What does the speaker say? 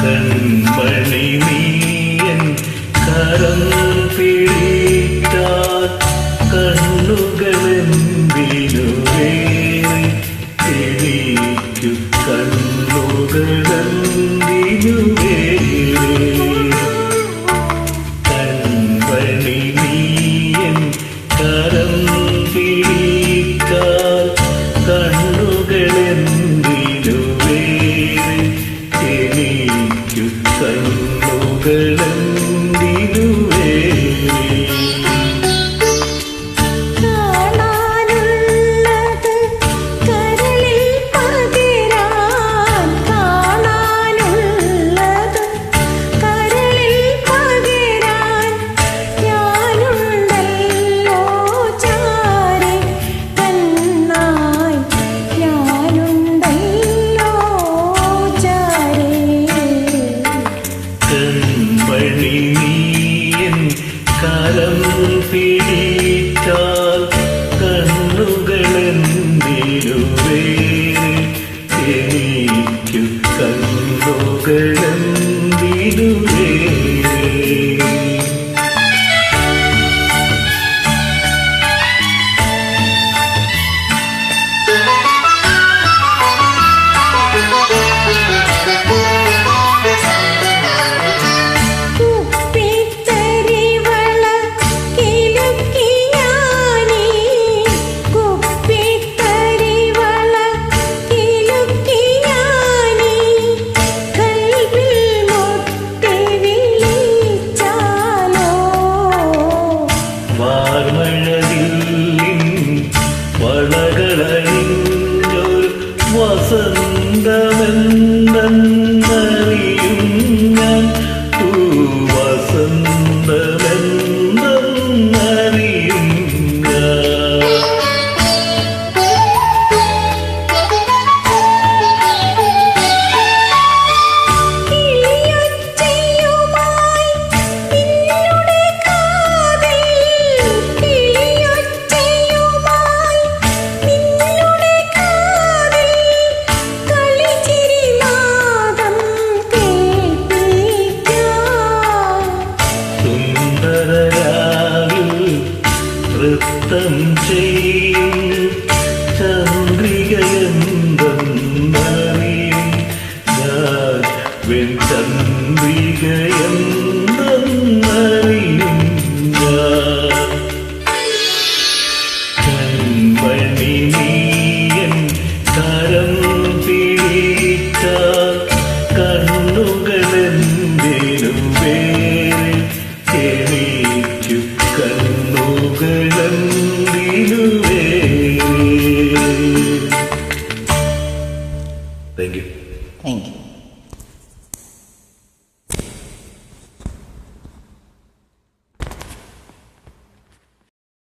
കൺമണി നീയൻ കരം പിടിച്ചാൽ കരം പിടിച്ചാൽ കണ്ണുകളെന്തിനു అంతం చే